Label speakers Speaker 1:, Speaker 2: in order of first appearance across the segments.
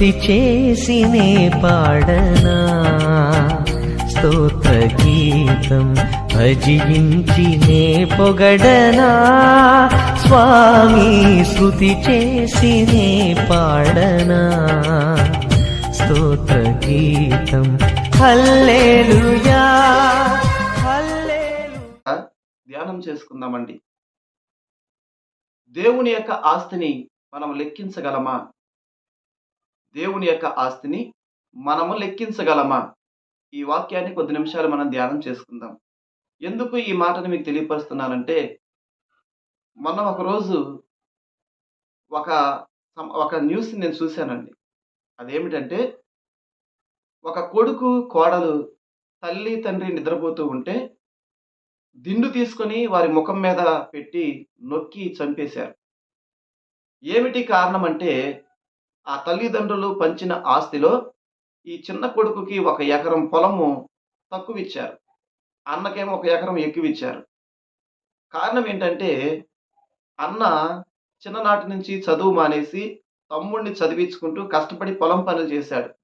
Speaker 1: స్తుతి చేసినే పాడనా? స్తోత్ర గీతం భజించినే పొగడనా? స్వామి స్తుతి చేసినే పాడనా? స్తోత్ర గీతం హల్లెలూయా.
Speaker 2: ధ్యానం చేసుకుందామండి. దేవుని యొక్క ఆస్తిని మనం లెక్కించగలమా? దేవుని యొక్క ఆస్తిని మనము లెక్కించగలమా? ఈ వాక్యాన్ని కొద్ది నిమిషాలు మనం ధ్యానం చేసుకుందాం. ఎందుకు ఈ మాటను మీకు తెలియపరుస్తున్నానంటే మొన్న ఒకరోజు ఒక ఒక న్యూస్ నేను చూశానండి. అదేమిటంటే ఒక కొడుకు కోడలు తల్లి తండ్రి నిద్రపోతూ ఉంటే దిండు తీసుకొని వారి ముఖం మీద పెట్టి నొక్కి చంపేశారు. ఏమిటి కారణం అంటే ఆ తల్లిదండ్రులు పంచిన ఆస్తిలో ఈ చిన్న కొడుకుకి ఒక ఎకరం పొలము తక్కువ ఇచ్చారు అన్నకేమో ఒక ఎకరం ఎక్కువ ఇచ్చారు కారణం ఏంటంటే అన్న చిన్ననాటి నుంచి చదువు మానేసి తమ్ముడిని చదివించుకుంటూ కష్టపడి పొలం పనులు చేశాడు.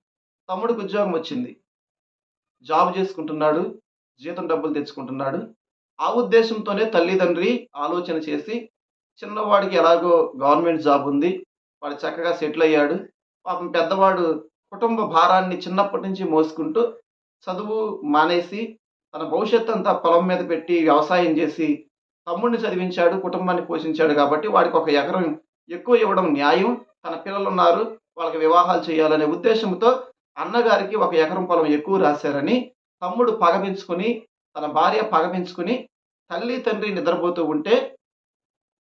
Speaker 2: తమ్ముడికి ఉద్యోగం వచ్చింది. జాబ్ చేసుకుంటున్నాడు జీతం డబ్బులు తెచ్చుకుంటున్నాడు. ఆ ఉద్దేశంతోనే తల్లిదండ్రి ఆలోచన చేసి చిన్నవాడికి ఎలాగో గవర్నమెంట్ జాబ్ ఉంది వాడు చక్కగా సెటిల్ అయ్యాడు. పాపం పెద్దవాడు కుటుంబ భారాన్ని చిన్నప్పటి నుంచి మోసుకుంటూ చదువు మానేసి తన భవిష్యత్తు అంతా పొలం మీద పెట్టి వ్యవసాయం చేసి తమ్ముడిని చదివించాడు కుటుంబాన్ని పోషించాడు కాబట్టి వాడికి ఒక ఎకరం ఎక్కువ ఇవ్వడం న్యాయం. తన పిల్లలు ఉన్నారు వాళ్ళకి వివాహాలు చేయాలనే ఉద్దేశంతో అన్నగారికి ఒక ఎకరం పొలం ఎక్కువ రాశారని తమ్ముడు పగపించుకుని తన భార్య పగపించుకుని తల్లి తండ్రి నిద్రపోతూ ఉంటే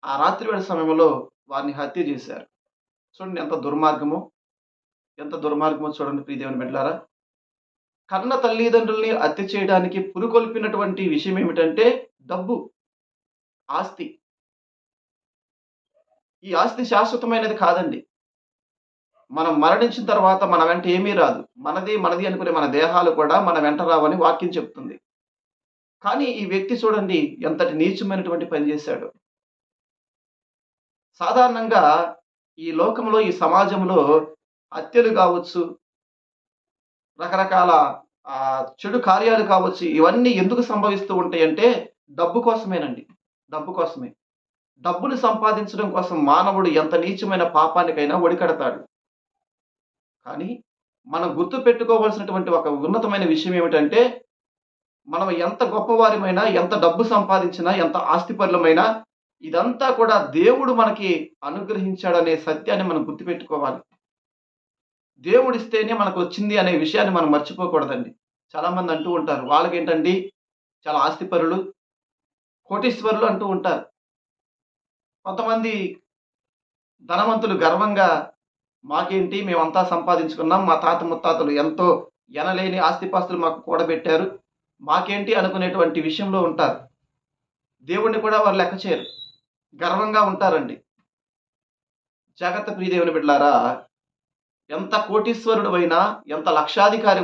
Speaker 2: ఆ రాత్రివేళ సమయంలో వారిని హత్య చేశారు. చూడండి ఎంత దుర్మార్గమో ఎంత దుర్మార్గమో చూడండి ప్రియదేవుని బిడ్డలారా. కన్న తల్లిదండ్రుల్ని హత్య చేయడానికి పురుకొల్పినటువంటి విషయం ఏమిటంటే డబ్బు ఆస్తి. ఈ ఆస్తి శాశ్వతమైనది కాదండి. మనం మరణించిన తర్వాత మన వెంట ఏమీ రాదు. మనది మనది అనుకునే మన దేహాలు కూడా మన వెంట రావని వాక్యం చెప్తుంది. కానీ ఈ వ్యక్తి చూడండి ఎంతటి నీచమైనటువంటి పని చేశాడు. సాధారణంగా ఈ లోకంలో ఈ సమాజంలో హత్యలు కావచ్చు రకరకాల చెడు కార్యాలు కావచ్చు ఇవన్నీ ఎందుకు సంభవిస్తూ ఉంటాయంటే డబ్బు కోసమేనండి. డబ్బు కోసమే. డబ్బును సంపాదించడం కోసం మానవుడు ఎంత నీచమైన పాపానికైనా ఒడికడతాడు. కానీ మనం గుర్తు పెట్టుకోవాల్సినటువంటి ఒక ఉన్నతమైన విషయం ఏమిటంటే మనం ఎంత గొప్పవారిమైనా ఎంత డబ్బు సంపాదించినా ఎంత ఆస్తిపరులమైనా ఇదంతా కూడా దేవుడు మనకి అనుగ్రహించాడనే సత్యాన్ని మనం గుర్తుపెట్టుకోవాలి. దేవుడిస్తేనే మనకు వచ్చింది అనే విషయాన్ని మనం మర్చిపోకూడదండి. చాలామంది అంటూ ఉంటారు వాళ్ళకేంటండి? చాలా ఆస్తిపరులు కోటీశ్వరులు అంటూ ఉంటారు. కొంతమంది ధనవంతులు గర్వంగా మాకేంటి? మేమంతా సంపాదించుకున్నాం మా తాత ముత్తాతలు ఎంతో ఎనలేని ఆస్తిపాస్తులు మాకు కూడబెట్టారు మాకేంటి? అనుకునేటువంటి విషయంలో ఉంటారు. దేవుణ్ణి కూడా వారు లెక్క చేయరు గర్వంగా ఉంటారండి. జాగ్రత్త ప్రియదేవుని బిడ్డలారా ఎంత కోటీశ్వరుడు అయినా ఎంత లక్షాధికారి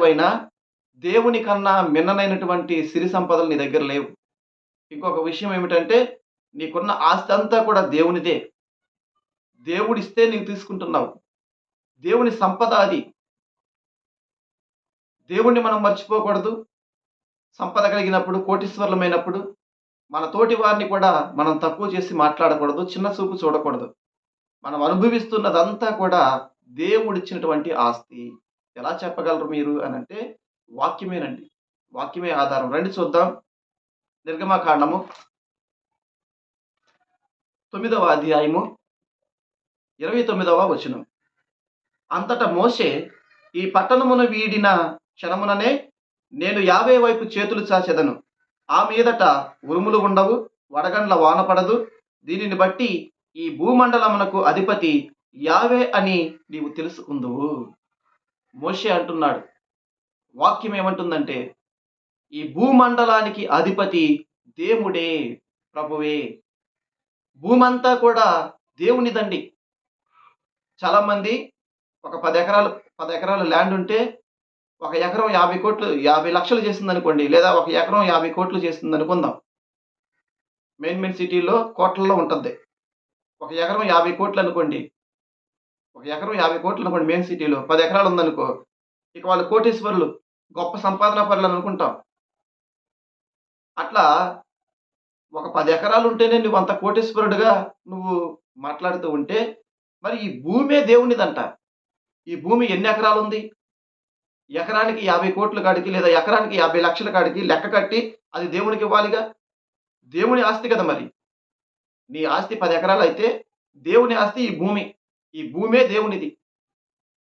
Speaker 2: దేవుని కన్నా మిన్ననైనటువంటి సిరి సంపదలు నీ దగ్గర లేవు. ఇంకొక విషయం ఏమిటంటే నీకున్న ఆస్తి అంతా కూడా దేవునిదే. దేవుడిస్తే నీకు తీసుకుంటున్నావు. దేవుని సంపద అది. దేవుణ్ణి మనం మర్చిపోకూడదు. సంపద కలిగినప్పుడు కోటీశ్వరులమైనప్పుడు మన తోటి వారిని కూడా మనం తక్కువ చేసి మాట్లాడకూడదు చిన్న చూపు చూడకూడదు. మనం అనుభవిస్తున్నదంతా కూడా దేవుడిచ్చినటువంటి ఆస్తి. ఎలా చెప్పగలరు మీరు అని అంటే వాక్యమేనండి. వాక్యమే ఆధారం. రండి చూద్దాం. నిర్గమకాండము తొమ్మిదవ అధ్యాయము ఇరవై తొమ్మిదవ వచనం. అంతటా మోసే ఈ పట్టణమును వీడిన క్షణముననే నేను యాభై వైపు చేతులు చాచెదను. ఆ మీదట ఉరుములు ఉండవు వడగండ్ల వాన పడదు. దీనిని బట్టి ఈ భూమండలమునకు అధిపతి యావే అని నీవు తెలుసుకుందువు. మోషే అంటున్నాడు. వాక్యం ఏమంటుందంటే ఈ భూమండలానికి అధిపతి దేవుడే ప్రభువే. భూమంతా కూడా దేవునిదండి చాలామంది ఒక పది ఎకరాలు పది ఎకరాలు ల్యాండ్ ఉంటే ఒక ఎకరం యాభై కోట్లు యాభై లక్షలు చేస్తుంది అనుకోండి లేదా ఒక ఎకరం యాభై కోట్లు చేస్తుంది అనుకుందాం మెయిన్ మెయిన్ సిటీలో కోట్లలో ఉంటుంది ఒక ఎకరం యాభై కోట్లు అనుకోండి ఒక ఎకరం యాభై కోట్లు అనుకోండి మెయిన్ సిటీలో పది ఎకరాలు ఉందనుకో ఇక వాళ్ళు కోటీశ్వరులు గొప్ప సంపాదన పనులు అనుకుంటాం. అట్లా ఒక పది ఎకరాలు ఉంటేనే నువ్వు అంత కోటీశ్వరుడుగా నువ్వు మాట్లాడుతూ ఉంటే మరి ఈ భూమే దేవునిదంట. ఈ భూమి ఎన్ని ఎకరాలు ఉంది ఎకరానికి యాభై కోట్ల కాడికి లేదా ఎకరానికి యాభై లక్షల కాడికి లెక్క కట్టి అది దేవునికి ఇవ్వాలిగా? దేవుని ఆస్తి కదా మరి. నీ ఆస్తి పది ఎకరాలు అయితే దేవుని ఆస్తి ఈ భూమి. ఈ భూమే దేవునిది.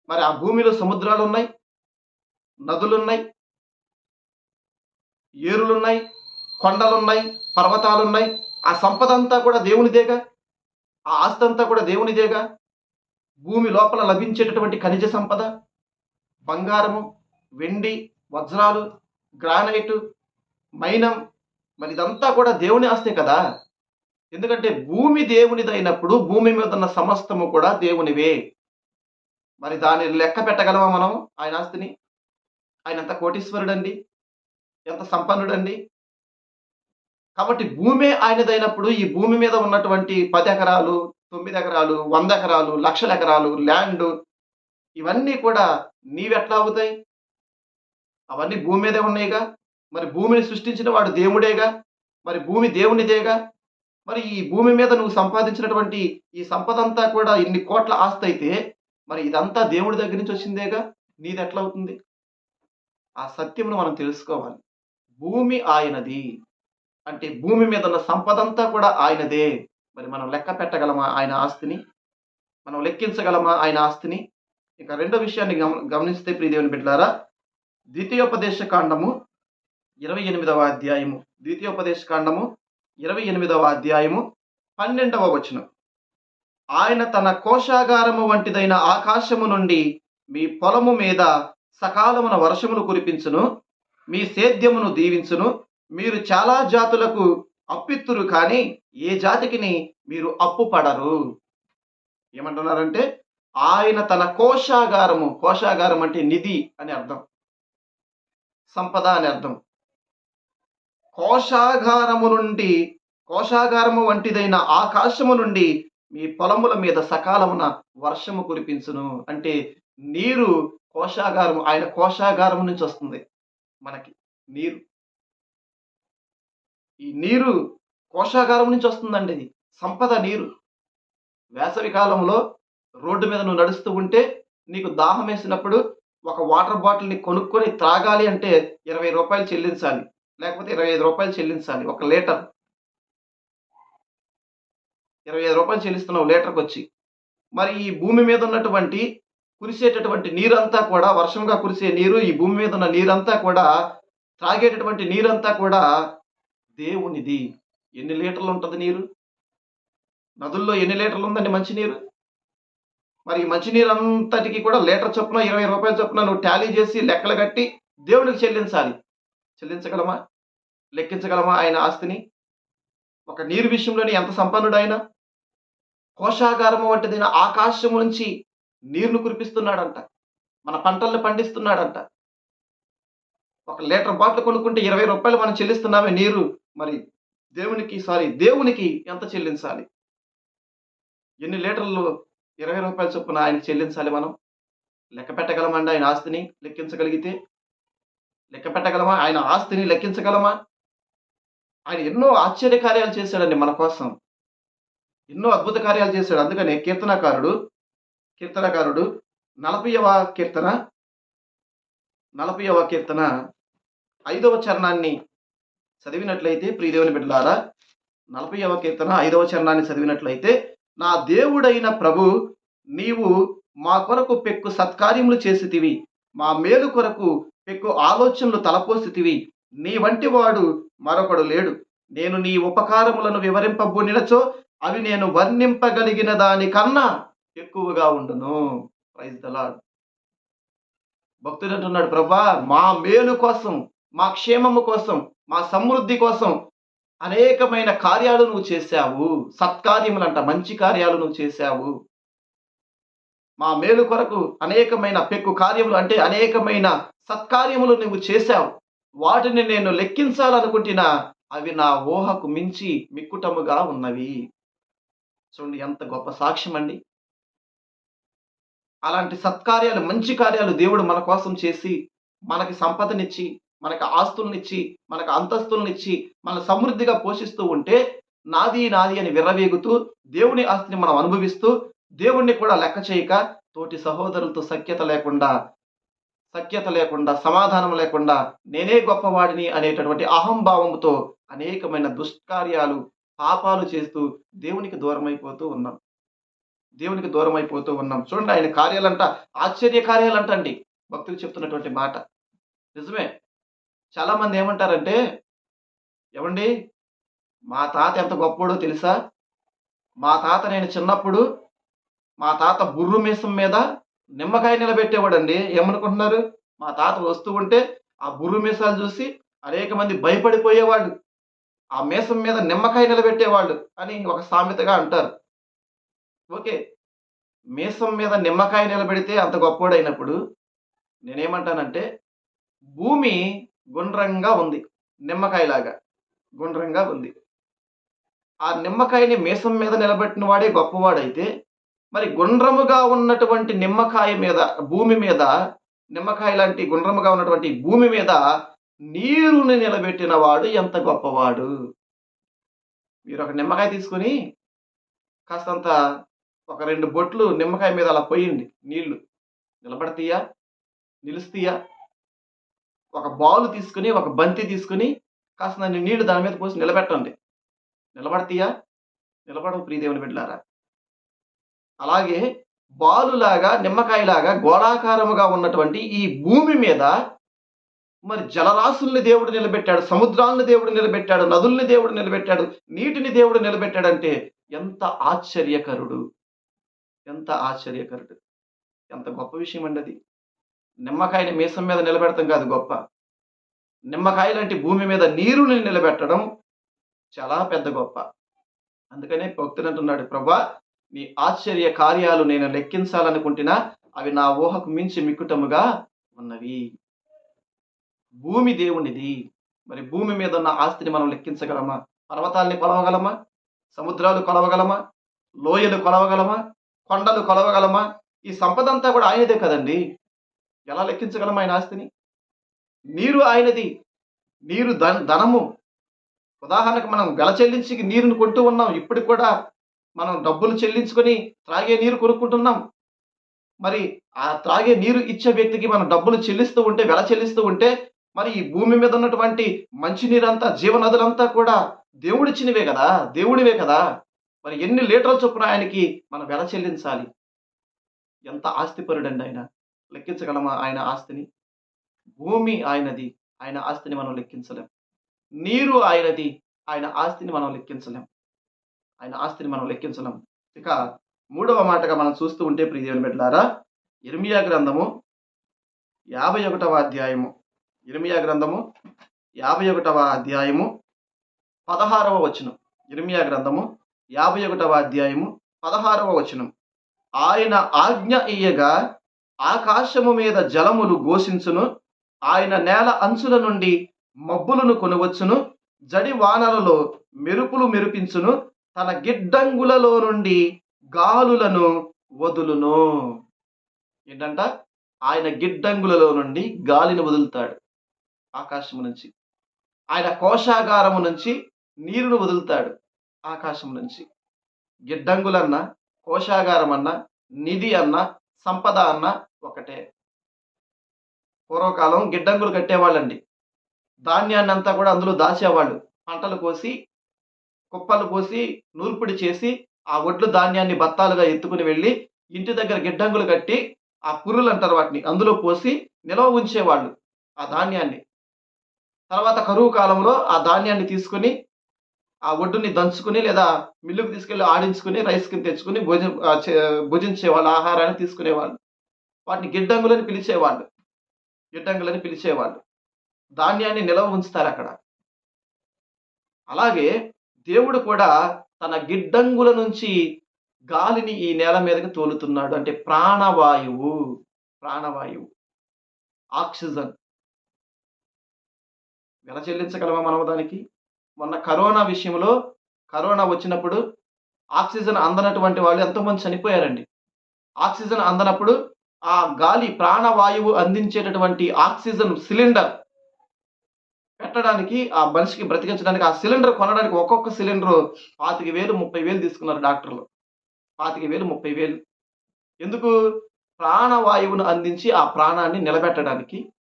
Speaker 2: మరి ఆ భూమిలో సముద్రాలు ఉన్నాయి నదులున్నాయి ఏరులున్నాయి కొండలున్నాయి పర్వతాలున్నాయి. ఆ సంపద అంతా కూడా దేవునిదేగా? ఆ ఆస్తి అంతా కూడా దేవునిదేగా? భూమి లోపల లభించేటటువంటి ఖనిజ సంపద బంగారము వెండి వజ్రాలు గ్రానైట్ మైనం మరి ఇదంతా కూడా దేవుని ఆస్తే కదా? ఎందుకంటే భూమి దేవునిదైనప్పుడు భూమి మీద ఉన్న సమస్తము కూడా దేవునివే. మరి దాన్ని లెక్క పెట్టగలమా మనం ఆయన ఆస్తిని? ఆయన ఎంత కోటీశ్వరుడండి ఎంత సంపన్నుడండి? కాబట్టి భూమే ఆయనదైనప్పుడు ఈ భూమి మీద ఉన్నటువంటి పది ఎకరాలు తొమ్మిది ఎకరాలు వంద ఎకరాలు లక్షల ఎకరాలు ల్యాండ్ ఇవన్నీ కూడా నీవెట్లా అవుతాయి? అవన్నీ భూమి మీదే ఉన్నాయిగా. మరి భూమిని సృష్టించిన వాడు దేవుడేగా. మరి భూమి దేవునిదేగా. మరి ఈ భూమి మీద నువ్వు సంపాదించినటువంటి ఈ సంపద అంతా కూడా ఇన్ని కోట్ల ఆస్తి అయితే మరి ఇదంతా దేవుడి దగ్గర నుంచి వచ్చిందేగా? నీది ఎట్లా అవుతుంది ఆ సత్యమును మనం తెలుసుకోవాలి. భూమి ఆయనది. అంటే భూమి మీద ఉన్న సంపద అంతా కూడా ఆయనదే. మరి మనం లెక్క పెట్టగలమా ఆయన ఆస్తిని? మనం లెక్కించగలమా ఆయన ఆస్తిని? ఇక రెండో విషయాన్ని గమ గమనిస్తే ప్రియదేవుని బిడ్డారా ద్వితీయోపదేశ కాండము ఇరవై ఎనిమిదవ అధ్యాయము. ద్వితీయోపదేశ కాండము ఇరవై ఎనిమిదవ అధ్యాయము పన్నెండవ వచనం. ఆయన తన కోశాగారము వంటిదైన ఆకాశము నుండి మీ పొలము మీద సకాలమున వర్షమును కురిపించును మీ సేద్యమును దీవించును మీరు చాలా జాతులకు అప్పిత్తురు కానీ ఏ జాతికిని మీరు అప్పు పడరు ఏమంటున్నారంటే ఆయన తన కోశాగారము కోశాగారం అంటే నిధి అని అర్థం. సంపద అని అర్థం. కోశాగారము నుండి కోశాగారము వంటిదైన ఆకాశము నుండి మీ పొలముల మీద సకాలమున వర్షము కురిపించును. అంటే నీరు కోశాగారము ఆయన కోశాగారము నుంచి వస్తుంది మనకి నీరు. ఈ నీరు కోశాగారం నుంచి వస్తుందండి ఇది సంపద నీరు. వేసవి కాలంలో రోడ్డు మీద నువ్వు నడుస్తూ ఉంటే నీకు దాహం వేసినప్పుడు ఒక వాటర్ బాటిల్ని కొనుక్కొని త్రాగాలి అంటే ఇరవై రూపాయలు చెల్లించాలి. లేకపోతే ఇరవై ఐదు రూపాయలు చెల్లించాలి ఒక లీటర్. ఇరవై ఐదు రూపాయలు చెల్లిస్తున్నావు లీటర్కి వచ్చి మరి ఈ భూమి మీద ఉన్నటువంటి కురిసేటటువంటి నీరంతా కూడా వర్షంగా కురిసే నీరు ఈ భూమి మీద ఉన్న నీరంతా కూడా త్రాగేటటువంటి నీరంతా కూడా దేవునిది. ఎన్ని లీటర్లు ఉంటుంది నీరు? నదుల్లో ఎన్ని లీటర్లు ఉందండి మంచినీరు? మరి మంచినీరు అంతటికి కూడా లీటర్ చొప్పున ఇరవై రూపాయల చొప్పున నువ్వు టాలీ చేసి లెక్కలు కట్టి దేవునికి చెల్లించాలి. చెల్లించగలమా? లెక్కించగలమా ఆయన ఆస్తిని? ఒక నీరు విషయంలోని ఎంత సంపన్నుడు ఆయన కోశాగారము వంటిదైన ఆకాశం నుంచి నీరును కురిపిస్తున్నాడంట. మన పంటల్ని పండిస్తున్నాడంట. ఒక లీటర్ బాటిల్ కొనుక్కుంటే ఇరవై రూపాయలు మనం చెల్లిస్తున్నామే నీరు. మరి దేవునికి సారీ దేవునికి ఎంత చెల్లించాలి? ఎన్ని లీటర్లు ఇరవై రూపాయల చొప్పున ఆయనకి చెల్లించాలి మనం. లెక్క పెట్టగలమండి ఆయన ఆస్తిని లెక్కించగలిగితే? లెక్క పెట్టగలమా? ఆయన ఆస్తిని లెక్కించగలమా? ఆయన ఎన్నో ఆశ్చర్య కార్యాలు చేశాడండి మన కోసం. ఎన్నో అద్భుత కార్యాలు చేశాడు. అందుకనే కీర్తనకారుడు కీర్తనకారుడు నలభైవ కీర్తన నలభైవ కీర్తన ఐదవ చరణాన్ని చదివినట్లయితే ప్రియదేవుని బిడ్డలారా నలభైవ కీర్తన ఐదవ చరణాన్ని చదివినట్లయితే నా దేవుడైన ప్రభు నీవు మా కొరకు పెక్కు సత్కార్యములు చేసితివి. మా మేలు కొరకు పెక్కు ఆలోచనలు తలపోసితివి. నీ వంటి వాడు మరొకడు లేడు. నేను నీ ఉపకారములను వివరింపబూనినచో అవి నేను వర్ణింపగలిగిన దానికన్నా ఎక్కువగా ఉండును. ప్రైజ్ దలాడు భక్తుడు అంటున్నాడు ప్రభా మా మేలు కోసం మా క్షేమము కోసం మా సమృద్ధి కోసం అనేకమైన కార్యాలు నువ్వు చేశావు. సత్కార్యములంట మంచి కార్యాలు నువ్వు చేశావు. మా మేలు కొరకు అనేకమైన పెక్కు కార్యములు అంటే అనేకమైన సత్కార్యములు నువ్వు చేశావు. వాటిని నేను లెక్కించాలనుకుంటున్నా అవి నా ఊహకు మించి మిక్కుటముగా ఉన్నవి. చూడండి ఎంత గొప్ప సాక్ష్యం అండి. అలాంటి సత్కార్యాలు మంచి కార్యాలు దేవుడు మన కోసం చేసి మనకి సంపదనిచ్చి మనకు ఆస్తుల్నిచ్చి మనకు అంతస్తుల్నిచ్చి మన సమృద్ధిగా పోషిస్తూ ఉంటే నాది నాది అని విర్రవేగుతూ దేవుని ఆస్తిని మనం అనుభవిస్తూ దేవుణ్ణి కూడా లెక్క చేయక తోటి సహోదరులతో సఖ్యత లేకుండా సఖ్యత లేకుండా సమాధానం లేకుండా నేనే గొప్పవాడిని అనేటటువంటి అహంభావంతో అనేకమైన దుష్కార్యాలు పాపాలు చేస్తూ దేవునికి దూరం అయిపోతూ ఉన్నాం. దేవునికి దూరం అయిపోతూ ఉన్నాం. చూడండి ఆయన కార్యాలంట ఆశ్చర్య కార్యాలంట అండి భక్తులు చెప్తున్నటువంటి మాట. నిజమే. చాలా మంది ఏమంటారంటే ఏమండి? మా తాత ఎంత గొప్పోడో తెలుసా? మా తాత నేను చిన్నప్పుడు మా తాత బుర్రు మీసం మీద నిమ్మకాయ నిలబెట్టేవాడండి. ఏమనుకుంటున్నారు? మా తాత వస్తూ ఉంటే ఆ బుర్రు మీసాలు చూసి అనేక మంది భయపడిపోయేవాళ్ళు. ఆ మీసం మీద నిమ్మకాయ నిలబెట్టేవాళ్ళు అని ఒక సామెతగా అంటారు. ఓకే. మీసం మీద నిమ్మకాయ నిలబెడితే అంత గొప్పోడైనప్పుడు నేనేమంటానంటే భూమి గుండ్రంగా ఉంది నిమ్మకాయలాగా గుండ్రంగా ఉంది. ఆ నిమ్మకాయని మీసం మీద నిలబెట్టిన వాడే గొప్పవాడైతే మరి గుండ్రముగా ఉన్నటువంటి నిమ్మకాయ మీద భూమి మీద నిమ్మకాయ లాంటి గుండ్రముగా ఉన్నటువంటి భూమి మీద నీరుని నిలబెట్టిన వాడు ఎంత గొప్పవాడు? మీరు ఒక నిమ్మకాయ తీసుకొని కాస్తంత ఒక రెండు బొట్లు నిమ్మకాయ మీద అలా పోయింది నీళ్ళు. నిలబడతీయా? నిలుస్తీయా? ఒక బాలు తీసుకుని ఒక బంతి తీసుకుని కాస్త నీళ్ళు దాని మీద పోసి నిలబెట్టండి. నిలబడతీయా? నిలబడవు ప్రియదేవుని బిడ్డలారా. అలాగే బాలులాగా నిమ్మకాయలాగా గోళాకారముగా ఉన్నటువంటి ఈ భూమి మీద మరి జలరాశుల్ని దేవుడు నిలబెట్టాడు సముద్రాలను దేవుడు నిలబెట్టాడు నదుల్ని దేవుడు నిలబెట్టాడు నీటిని దేవుడు నిలబెట్టాడంటే ఎంత ఆశ్చర్యకరుడు. ఎంత ఆశ్చర్యకరుడు. ఎంత గొప్ప విషయం అండి అది నిమ్మకాయని మీసం మీద నిలబెడతాం కాదు గొప్ప. నిమ్మకాయ లాంటి భూమి మీద నీరుని నిలబెట్టడం చాలా పెద్ద గొప్ప. అందుకనే భక్తుడు అంటున్నాడు ప్రభా నీ ఆశ్చర్య కార్యాలు నేను లెక్కించాలనుకుంటున్నా అవి నా ఊహకు మించి మిక్కుటముగా ఉన్నవి. భూమి దేవునిది. మరి భూమి మీద ఉన్న ఆస్తిని మనం లెక్కించగలమా? పర్వతాల్ని కొలవగలమా? సముద్రాలు కొలవగలమా? లోయలు కొలవగలమా? కొండలు కొలవగలమా? ఈ సంపద అంతా కూడా ఆయనదే కదండి. ఎలా లెక్కించగలం ఆయన ఆస్తిని? నీరు ఆయనది. నీరు ధన ధనము. ఉదాహరణకు మనం వెల చెల్లించి నీరుని కొంటూ ఉన్నాం. ఇప్పటికి కూడా మనం డబ్బులు చెల్లించుకొని త్రాగే నీరు కొనుక్కుంటున్నాం. మరి ఆ త్రాగే నీరు ఇచ్చే వ్యక్తికి మనం డబ్బులు చెల్లిస్తూ ఉంటే వెల చెల్లిస్తూ ఉంటే మరి ఈ భూమి మీద ఉన్నటువంటి మంచినీరంతా జీవనదులంతా కూడా దేవుడిచ్చినవే కదా? దేవుడివే కదా? మరి ఎన్ని లీటర్ల చొప్పున ఆయనకి మనం వెల చెల్లించాలి? ఎంత ఆస్తిపరుడండి ఆయన. లెక్కించగలమా ఆయన ఆస్తిని? భూమి ఆయనది ఆయన ఆస్తిని మనం లెక్కించలేం. నీరు ఆయనది ఆయన ఆస్తిని మనం లెక్కించలేం. ఆయన ఆస్తిని మనం లెక్కించలేం. ఇక మూడవ మాటగా మనం చూస్తూ ఉంటే ప్రియదేవుని బిడ్డలారా ఇర్మియా గ్రంథము యాభై ఒకటవ అధ్యాయము. ఇర్మియా గ్రంథము యాభై ఒకటవ అధ్యాయము పదహారవ వచనం. ఇర్మియా గ్రంథము యాభై ఒకటవ అధ్యాయము పదహారవ వచనం. ఆయన ఆజ్ఞ ఇయ్యగా ఆకాశము మీద జలములు ఘోషించును. ఆయన నేల అంచుల నుండి మబ్బులను కొనవచ్చును. జడి వానలలో మెరుపులు మెరిపించును. తన గిడ్డంగులలో నుండి గాలులను వదులును. ఏంటంట? ఆయన గిడ్డంగులలో నుండి గాలిని వదులుతాడు. ఆకాశం నుంచి. ఆయన కోశాగారము నుంచి నీరును వదులుతాడు. ఆకాశం నుంచి. గిడ్డంగులన్న కోశాగారం అన్న నిధి అన్న సంపద అన్న ఒకటే. పూర్వకాలం గిడ్డంగులు కట్టేవాళ్ళండి. ధాన్యాన్ని అంతా కూడా అందులో దాచేవాళ్ళు. పంటలు కోసి కుప్పలు పోసి నూర్పిడి చేసి ఆ ఒడ్లు ధాన్యాన్ని బత్తాలుగా ఎత్తుకుని వెళ్ళి ఇంటి దగ్గర గిడ్డంగులు కట్టి ఆ పుర్రులు అంటారు వాటిని. అందులో పోసి నిల్వ ఉంచేవాళ్ళు ఆ ధాన్యాన్ని. తర్వాత కరువు కాలంలో ఆ ధాన్యాన్ని తీసుకుని ఆ ఒడ్డుని దంచుకుని లేదా మిల్లుకు తీసుకెళ్ళి ఆడించుకుని రైస్ కింద తెచ్చుకుని భోజ భుజించేవాళ్ళు ఆహారాన్ని తీసుకునేవాళ్ళు. వాటిని గిడ్డంగులని పిలిచేవాళ్ళు. గిడ్డంగులని పిలిచేవాళ్ళు. ధాన్యాన్ని నిల్వ ఉంచుతారు అక్కడ. అలాగే దేవుడు కూడా తన గిడ్డంగుల నుంచి గాలిని ఈ నేల మీదకి తోలుతున్నాడు. అంటే ప్రాణవాయువు ప్రాణవాయువు ఆక్సిజన్. వెల చెల్లించగలమా మనం దానికి? మొన్న కరోనా విషయంలో కరోనా వచ్చినప్పుడు ఆక్సిజన్ అందనటువంటి వాళ్ళు ఎంతోమంది చనిపోయారండి. ఆక్సిజన్ అందనప్పుడు ఆ గాలి ప్రాణవాయువు అందించేటటువంటి ఆక్సిజన్ సిలిండర్ పెట్టడానికి ఆ మనిషికి బ్రతికించడానికి ఆ సిలిండర్ కొనడానికి ఒక్కొక్క సిలిండర్ పాతిక వేలు ముప్పై వేలు తీసుకున్నారు డాక్టర్లు. పాతిక వేలు ముప్పై వేలు. ఎందుకు? ప్రాణవాయువును అందించి ఆ ప్రాణాన్ని నిలబెట్టడానికి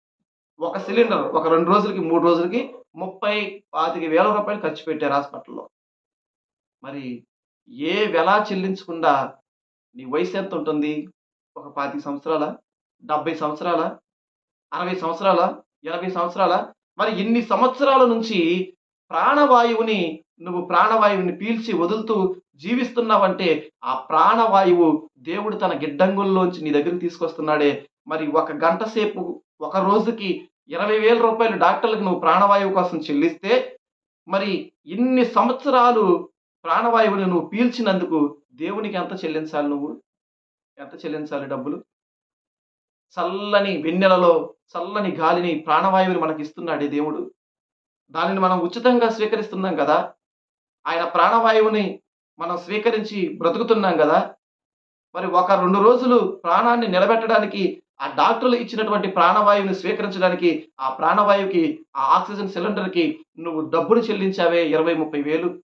Speaker 2: ఒక సిలిండర్ ఒక రెండు రోజులకి మూడు రోజులకి ముప్పై పాతిక వేల రూపాయలు ఖర్చు పెట్టారు హాస్పిటల్లో. మరి ఏ వెలా చెల్లించకుండా నీ వయసు ఎంత ఉంటుంది ఒక పాతిక సంవత్సరాల డెబ్బై సంవత్సరాల అరవై సంవత్సరాల ఎనభై సంవత్సరాల మరి ఇన్ని సంవత్సరాల నుంచి ప్రాణవాయువుని నువ్వు ప్రాణవాయువుని పీల్చి వదులుతూ జీవిస్తున్నావంటే ఆ ప్రాణవాయువు దేవుడు తన గిడ్డంగుల్లోంచి నీ దగ్గరికి తీసుకొస్తున్నాడే. మరి ఒక గంట సేపు ఒక రోజుకి ఇరవై వేల రూపాయలు డాక్టర్లకు నువ్వు ప్రాణవాయువు కోసం చెల్లిస్తే మరి ఇన్ని సంవత్సరాలు ప్రాణవాయువుని నువ్వు పీల్చినందుకు దేవునికి ఎంత చెల్లించాలి నువ్వు? ఎంత చెల్లించాలి డబ్బులు? చల్లని వెన్నెలలో చల్లని గాలిని ప్రాణవాయువుని మనకి ఇస్తున్నాడే దేవుడు. దానిని మనం ఉచితంగా స్వీకరిస్తున్నాం కదా? ఆయన ప్రాణవాయువుని మనం స్వీకరించి బ్రతుకుతున్నాం కదా? మరి ఒక రెండు రోజులు ప్రాణాన్ని నిలబెట్టడానికి ఆ డాక్టర్లు ఇచ్చినటువంటి ప్రాణవాయువుని స్వీకరించడానికి ఆ ప్రాణవాయువుకి ఆ ఆక్సిజన్ సిలిండర్కి నువ్వు డబ్బులు చెల్లించావే ఇరవై ముప్పై వేలు.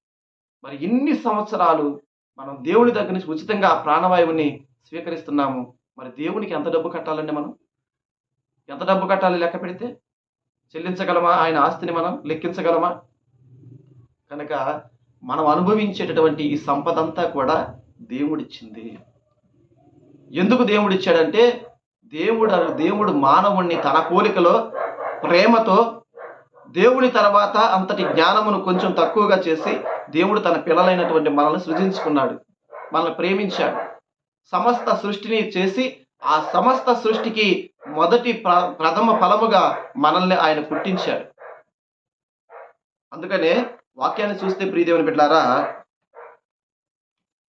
Speaker 2: మరి ఇన్ని సంవత్సరాలు మనం దేవుని దగ్గర నుంచి ఉచితంగా ఆ ప్రాణవాయువుని స్వీకరిస్తున్నాము. మరి దేవునికి ఎంత డబ్బు కట్టాలండి మనం? ఎంత డబ్బు కట్టాలి లెక్క పెడితే? చెల్లించగలమా? ఆయన ఆస్తిని మనం లెక్కించగలమా? కనుక మనం అనుభవించేటటువంటి ఈ సంపద అంతా కూడా దేవుడిచ్చింది. ఎందుకు దేవుడిచ్చాడంటే దేవుడు దేవుడు మానవుణ్ణి తన కోరికలో ప్రేమతో దేవుని తర్వాత అంతటి జ్ఞానమును కొంచెం తక్కువగా చేసి దేవుడు తన పిల్లలైనటువంటి మనల్ని సృజించుకున్నాడు. మనల్ని ప్రేమించాడు. సమస్త సృష్టిని చేసి ఆ సమస్త సృష్టికి మొదటి ప్ర- ప్రథమ ఫలముగా మనల్ని ఆయన పుట్టించాడు. అందుకనే వాక్యాన్ని చూస్తే ప్రియదేవుని బిడ్డారా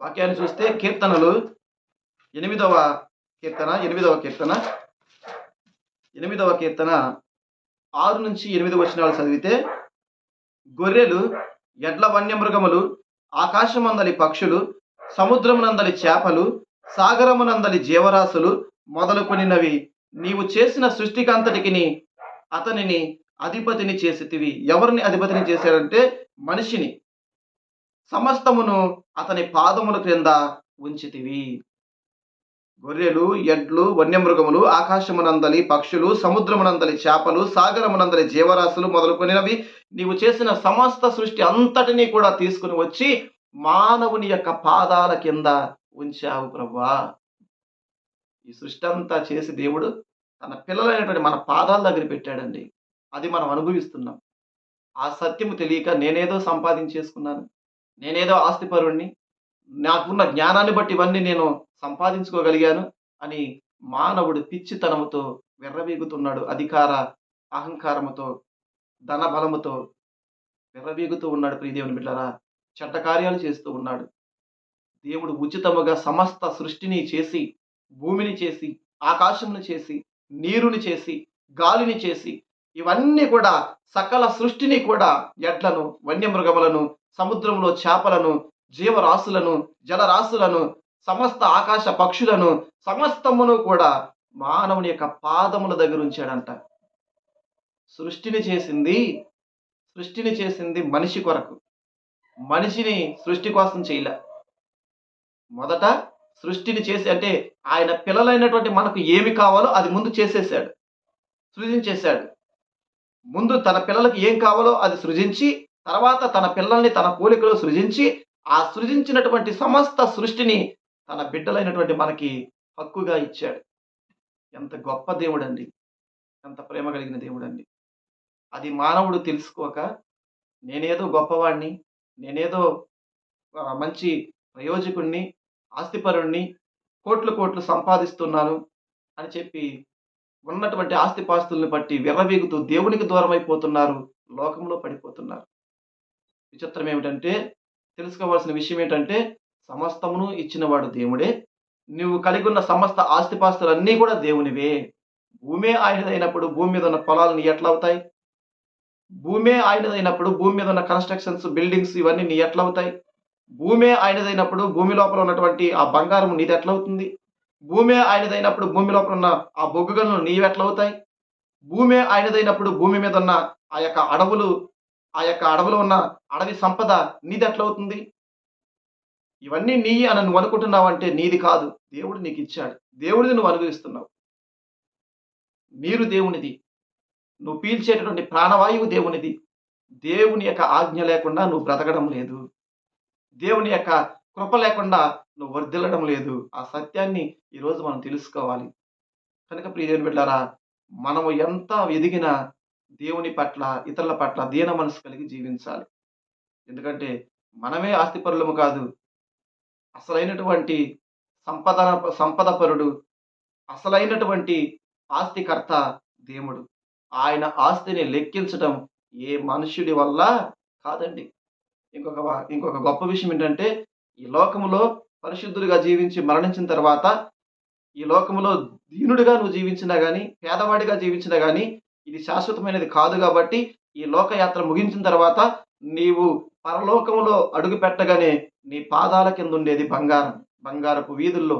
Speaker 2: వాక్యాన్ని చూస్తే కీర్తనలు ఎనిమిదవ కీర్తన ఎనిమిదవ కీర్తన ఎనిమిదవ కీర్తన ఆరు నుంచి ఎనిమిది వచనాలు చదివితే గొర్రెలు ఎడ్ల వన్యమృగములు ఆకాశమందలి పక్షులు సముద్రమునందలి చేపలు సాగరమునందలి జీవరాశులు మొదలుకొనినవి. నీవు చేసిన సృష్టికంతటికి అతనిని అధిపతిని చేసితివి. ఎవరిని అధిపతిని చేశారంటే మనిషిని. సమస్తమును అతని పాదముల క్రింద ఉంచితివి. గొర్రెలు ఎడ్లు వన్యమృగములు ఆకాశమునందలి పక్షులు సముద్రమునందలి చేపలు సాగరమునందలి జీవరాశులు మొదలుకొనినవి. నీవు చేసిన సమస్త సృష్టి అంతటినీ కూడా తీసుకుని వచ్చి మానవుని యొక్క పాదాల కింద ఉంచావు ప్రభా. ఈ సృష్టి అంతా చేసి దేవుడు తన పిల్లలైనటువంటి మన పాదాల దగ్గర పెట్టాడండి. అది మనం అనుభవిస్తున్నాం. ఆ సత్యము తెలియక నేనేదో సంపాదించేసుకున్నాను. నేనేదో ఆస్తిపరుణ్ణి. నాకున్న జ్ఞానాన్ని బట్టి ఇవన్నీ నేను సంపాదించుకోగలిగాను అని మానవుడు పిచ్చితనముతో విర్రవీగుతున్నాడు. అధికార అహంకారముతో ధన బలముతో విర్రవీగుతూ ఉన్నాడు ప్రియదేవుని బిడ్డరా చెడ్డ కార్యాలు చేస్తూ ఉన్నాడు. దేవుడు ఉచితముగా సమస్త సృష్టిని చేసి భూమిని చేసి ఆకాశమును చేసి నీరుని చేసి గాలిని చేసి ఇవన్నీ కూడా సకల సృష్టిని కూడా ఎడ్లను వన్యమృగములను సముద్రంలో చేపలను జీవరాశులను జలరాశులను సమస్త ఆకాశ పక్షులను సమస్తమును కూడా మానవుని యొక్క పాదముల దగ్గర ఉంచాడంట. సృష్టిని చేసింది సృష్టిని చేసింది మనిషి కొరకు. మనిషిని సృష్టి కోసం చేయలే. మొదట సృష్టిని చేసి అంటే ఆయన పిల్లలైనటువంటి మనకు ఏమి కావాలో అది ముందు చేసేసాడు. సృజించేశాడు. ముందు తన పిల్లలకు ఏం కావాలో అది సృజించి తర్వాత తన పిల్లల్ని తన పోలికలో సృజించి ఆ సృజించినటువంటి సమస్త సృష్టిని తన బిడ్డలైనటువంటి మనకి హక్కుగా ఇచ్చాడు. ఎంత గొప్ప దేవుడండి. ఎంత ప్రేమ కలిగిన దేవుడండి. అది మానవుడు తెలుసుకోక నేనేదో గొప్పవాడిని నేనేదో మంచి ప్రయోజకుణ్ణి ఆస్తిపరుణ్ణి కోట్లు కోట్లు సంపాదిస్తున్నాను అని చెప్పి ఉన్నటువంటి ఆస్తిపాస్తుల్ని బట్టి విర్రవీగుతూ దేవునికి దూరం అయిపోతున్నారు లోకంలో పడిపోతున్నారు. విచిత్రం ఏమిటంటే తెలుసుకోవాల్సిన విషయం ఏంటంటే సమస్తమును ఇచ్చినవాడు దేవుడే. నువ్వు కలిగి ఉన్న సమస్త ఆస్తిపాస్తులన్నీ కూడా దేవునివే. భూమే ఆయనదైనప్పుడు భూమి మీద ఉన్న పొలాలని ఎట్లా అవుతాయి భూమే ఆయనదైనప్పుడు భూమి మీద ఉన్న కన్స్ట్రక్షన్స్ బిల్డింగ్స్ ఇవన్నీ నీ ఎట్లా అవుతాయి భూమే ఆయనదైనప్పుడు భూమి లోపల ఉన్నటువంటి ఆ బంగారం నీది ఎట్లవుతుంది? అవుతుంది ఆయనదైనప్పుడు భూమి లోపల ఉన్న ఆ బొగ్గుగలను నీవెట్లవుతాయి? భూమే ఆయనదైనప్పుడు భూమి మీద ఉన్న ఆ యొక్క అడవులు ఆ యొక్క అడవులు ఉన్న అడవి సంపద నీది ఎట్లవుతుంది ఇవన్నీ నీ అని నువ్వు అనుకుంటున్నావు అంటే నీది కాదు. దేవుడు నీకు ఇచ్చాడు దేవుడిది నువ్వు అనుభవిస్తున్నావు. నీరు దేవునిది. నువ్వు పీల్చేటటువంటి ప్రాణవాయువు దేవునిది. దేవుని యొక్క ఆజ్ఞ లేకుండా నువ్వు బ్రతకడం లేదు. దేవుని యొక్క కృప లేకుండా నువ్వు వర్ధిల్లడం లేదు. ఆ సత్యాన్ని ఈరోజు మనం తెలుసుకోవాలి. కనుక ప్రియదేవుని బిడ్డారా మనము ఎంత ఎదిగినా దేవుని పట్ల ఇతరుల పట్ల దీన మనసు కలిగి జీవించాలి. ఎందుకంటే మనమే ఆస్తిపరులము కాదు. అసలైనటువంటి సంపద సంపదపరుడు అసలైనటువంటి ఆస్తికర్త దేవుడు. ఆయన ఆస్తిని లెక్కించడం ఏ మనుష్యుడి వల్ల కాదండి. ఇంకొక వా- ఇంకొక గొప్ప విషయం ఏంటంటే ఈ లోకములో పరిశుద్ధుడిగా జీవించి మరణించిన తర్వాత ఈ లోకములో దీనుడిగా నువ్వు జీవించినా కానీ పేదవాడిగా జీవించినా కానీ ఇది శాశ్వతమైనది కాదు కాబట్టి ఈ లోకయాత్ర ముగించిన తర్వాత నీవు పరలోకములో అడుగు పెట్టగానే నీ పాదాల కింద ఉండేది బంగారం. బంగారపు వీధుల్లో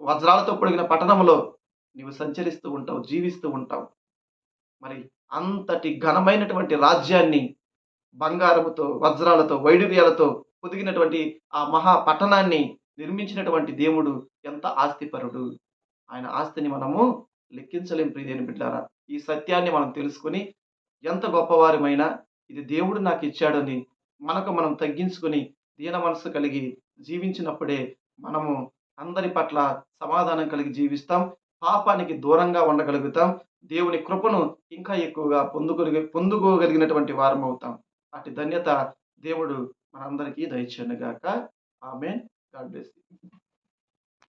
Speaker 2: వజ్రాలతో పొడిగిన పట్టణంలో నీవు సంచరిస్తూ ఉంటావు జీవిస్తూ ఉంటావు. మరి అంతటి ఘనమైనటువంటి రాజ్యాన్ని బంగారముతో వజ్రాలతో వైడూర్యాలతో పొదిగినటువంటి ఆ మహా పట్టణాన్ని నిర్మించినటువంటి దేవుడు ఎంత ఆస్తిపరుడు. ఆయన ఆస్తిని మనము లెక్కించలేం ప్రియదేని బిడ్డారా. ఈ సత్యాన్ని మనం తెలుసుకుని ఎంత గొప్పవారమైనా ఇది దేవుడు నాకు ఇచ్చాడని మనకు మనం తగ్గించుకుని దీన మనసు కలిగి జీవించినప్పుడే మనము అందరి పట్ల సమాధానం కలిగి జీవిస్తాం. పాపానికి దూరంగా ఉండగలుగుతాం. దేవుని కృపను ఇంకా ఎక్కువగా పొందుకొలిగి పొందుకోగలిగినటువంటి వారం అవుతాం అటు ధన్యత దేవుడు మనందరికీ దయచేయనుగాక. ఆమె గాడ్ బ్లెస్